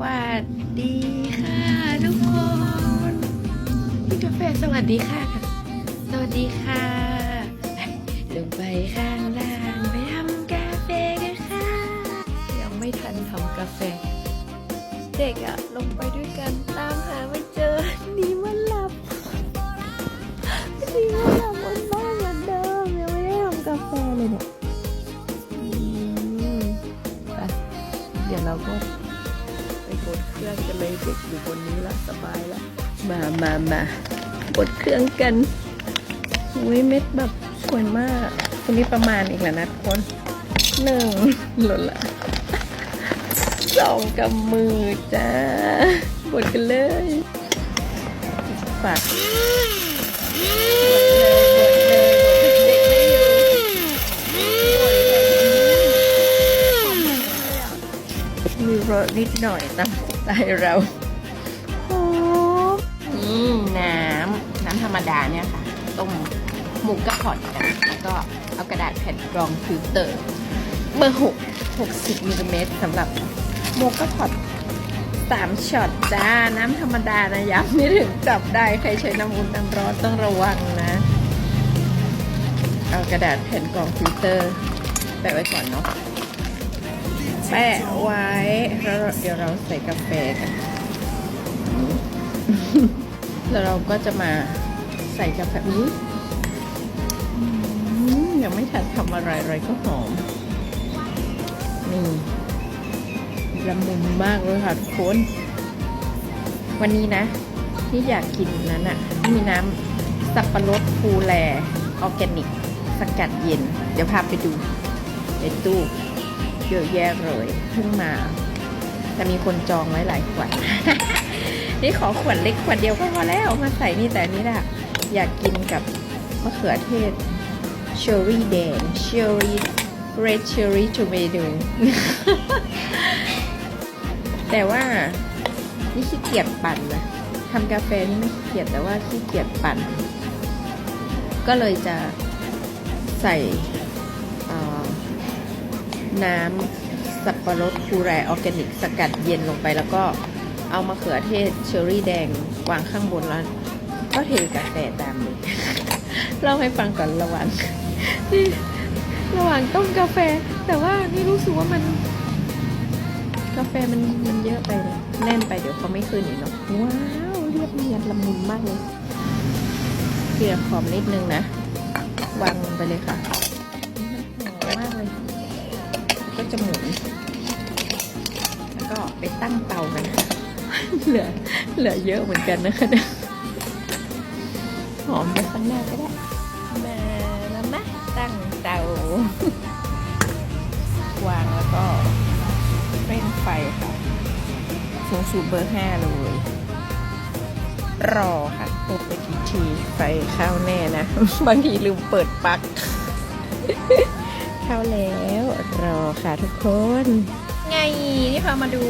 วัสดีค่ะทุกคนพี่กาแฟสวัสดีค่ะ สวัสดีค่ะ ลงไปข้างล่างไปทำกาแฟกันค่ะ ยังไม่ทันทำกาแฟ เด็กอะลงไปด้วยกันตามหาไม่เจอหนีมันหลับหนีมันหลับบนบ้านเหมือนเดิมยังไม่ได้ทำกาแฟเลยเนี่ยเดี๋ยวเราก็ ดเครื่องกันเลยเด็กอยู่บนนี้ละสบายละมามามากดเครื่องกันอุ้ยเม็ดแบบสวยมากคนนี้ประมาณอีกแล้วนะทุกคนหนึ่งหล่นละสองกำมือจ้าบดกันเลยฝาก นิดหน่อยตามสไตล์เราโอ้นี่น้ำน้ำธรรมดาเนี่ยค่ะ ต้มหมูกระพอดกันแล้วก็เอากระดาษแผ่นรองฟิลเตอร์ เบอร์หกหกสิบมิลลิเมตรสำหรับโมกะพอตสามช็อตจ้า น้ำธรรมดานะย้ำไม่ถึงจับได้ใครใช้น้ำอุ่นน้ำร้อนต้องระวังนะ เอากระดาษแผ่นกรองฟิลเตอร์แปะไว้ก่อนเนาะ แปะไว้แล้วเดี๋ยวเราใส่กาแฟกันแล้วเราก็จะมาใส่กาแฟนี้ยังไม่ทันทำอะไรเลยก็หอมนี่ละมุนมากเลยค่ะทุกคน วันนี้นะ ที่อยากกินนั้นอะ่ะ มีน้ำสับปะรดฟูแลออร์แกนิก สกัดเย็น เดี๋ยวพาไปดูในตู้ เยอะแยะเลยเพิ่งมา แต่มีคนจองไว้หลายขวด นี่ขอขวดเล็กขวดเดียวก็พอแล้วมาใส่นี่แต่นี่แหละอยากกินกับมะเขือเทศเชอร์รี่แดงเชอร์รี่ red cherry tomato แต่ว่านี่ขี้เกียจปั่นนะทำกาแฟนี่ไม่ขี้เกียจแต่ว่าขี้เกียจปั่น ก็เลยจะใส่ น้ำสับปะรดคูแรออร์แกนิก สกัดเย็นลงไปแล้วก็เอามะเขือเทศเชอร์รี่แดงวางข้างบนแล้วก็เทกาแฟตามเลยเล่าให้ฟังก่อนระหว่างที่ระหว่างต้มกาแฟ แต่ว่านี่รู้สึกว่ามัน กาแฟมันมันเยอะไปเลยแน่นไปเดี๋ยวเขาไม่ขึ้นอีกเนาะว้าวเรียบเนียนละมุนมากเลยเกลี่ยขอบนิดนึงนะวางลงไปเลยค่ะ จะหมุน แล้วก็ไปตั้งเตากัน เหลือเหลือเยอะเหมือนกันนะคะเนี่ยหอมไปข้างหน้าก็ได้ มาแล้วมะตั้งเตาวางแล้วก็เร่งไฟค่ะสูงสุดเบอร์ห้าเลย รอค่ะเปิดไปกี่ทีไฟเข้าแน่นะ บางทีลืมเปิดปลั๊ก เข้าแล้ว รอค่ะทุกคน ไงนี่พามาดู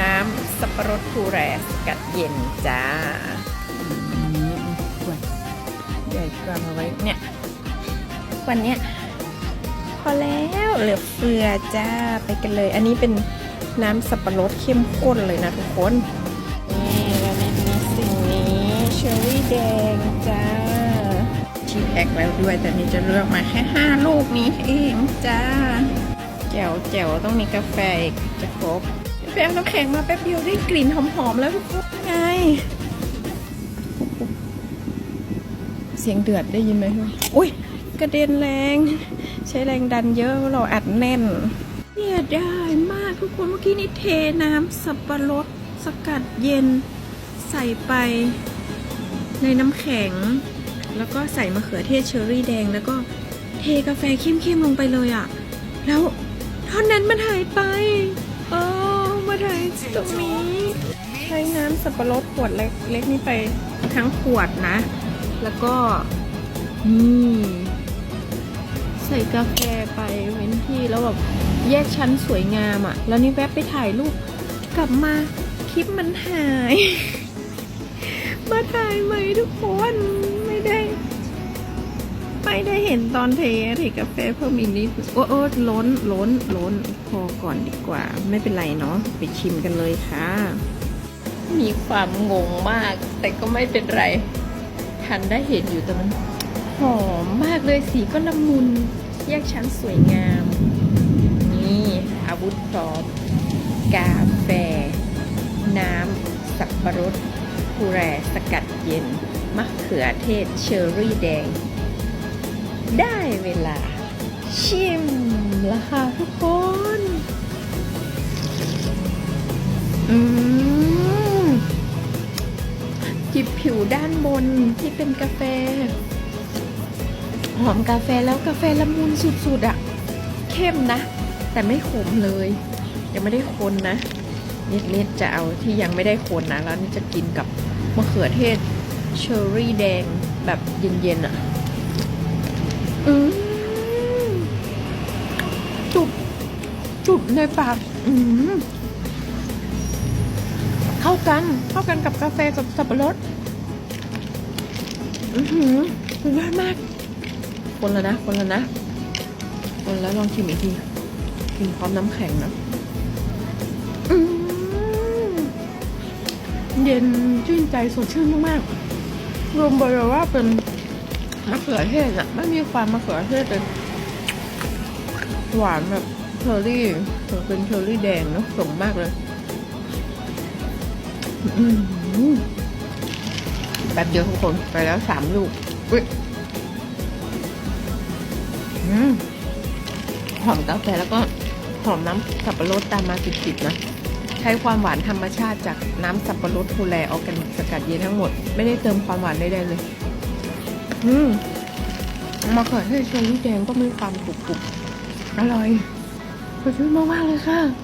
น้ำสับปะรดทูแรสกัดเย็นจ้าขวดใหญ่กว่ามาไว้เนี่ยวันเนี้ยพอแล้วเหลือเฟือจ้าไปกันเลย อันนี้เป็นน้ำสับปะรดเข้มข้นเลยนะทุกคน นี่แล้วนี่มีสิ่งนี้เชอร์รี่แดงจ้า ชีแพ็คแล้วด้วย แต่นี่จะเลือกมาแค่ห้าลูกนี้เองจ้าแจ๋วแจ๋วต้องมีกาแฟอีกจะครบแฟมน้ำแข็งมาแป๊บเดียวได้กลิ่นหอมๆแล้วทุกคนไง เสียงเดือดได้ยินไหมคะอุ้ยกระเด็นแรง ใช้แรงดันเยอะเราอัดแน่นเนี่ยได้มากทุกคนเมื่อกี้นี่เทน้ำสับปะรดสกัดเย็น ใส่ไปในน้ำแข็ง แล้วก็ใส่มะเขือเทศเชอร์รี่แดง แล้วก็เทกาแฟเข้มๆลงไปเลยอะ่ะ แล้วท่านั้นมันหายไปเออมาถ่ายตรงนี้ใช้น้ำสับปะรดขวดเล็กๆนี่ไปทั้งขวดนะ แล้วก็นี่ใส่กาแฟไปเว้นที่แล้วแบบแยกชั้นสวยงามอะ่ะ แล้วนี่แวบไปถ่ายรูปกลับมาคลิปมันหาย มาถ่ายใหม่ทุกคน ไม่ได้เห็นตอนเทเทกาแฟเพิ่มอีกนิดโอ้โอ้ล้นล้นล้นพอก่อนดีกว่า ไม่เป็นไรเนาะไปชิมกันเลยค่ะ มีความงงมาก แต่ก็ไม่เป็นไรทันได้เห็นอยู่แต่มันหอมมากเลยสีก็ละมุนแยกชั้นสวยงาม นี่อาวุธพร้อมกาแฟ น้ำ สับปะรดผู้แรสกัดเย็น มะเขือเทศเชอร์รี่แดง ได้เวลา ชิมแล้วค่ะทุกคน อืมจิบผิวด้านบนที่เป็นกาแฟ หอมกาแฟแล้วกาแฟละมุนสุดๆอะ่ะ เข้มนะ แต่ไม่ขมเลย ยังไม่ได้คนนะ นิดๆจะเอาที่ยังไม่ได้คนนะ แล้วนี่จะกินกับมะเขือเทศเชอร์รี่แดงแบบเย็นๆอะ่ะ จุบในปาก อืมเข้ากันเข้ากันกับกาแฟกับสับปะรด อือหือสุดยอดมาก คนแล้วนะ คนแล้วนะ คนแล้วลองชิมอีกที กินพร้อมน้ำแข็งนะอืมเย็นชื่นใจสดชื่นมากๆรวมไปเลยว่าเป็นมะเขือเทศอะไม่มีความมะเขือเทศเป็นหวานแบบ เชอร์รี่เป็นเชอร์รี่แดงเนอะสมมากเลยแบบเดียวทุกคนไปแล้วสามลูกอุ๊ยหอมกาแฟแล้วก็หอมน้ำสับปะรดตามมาติดๆนะ ใช้ความหวานธรรมชาติจากน้ำสับปะรดทูแลออร์แกนิกสกัดเย็นทั้งหมด ไม่ได้เติมความหวานใดๆเลย อืมมะเขือเทศเชอร์รี่แดงก็มีความกรุบๆอร่อย ขอบคุณมากๆเลยค่ะ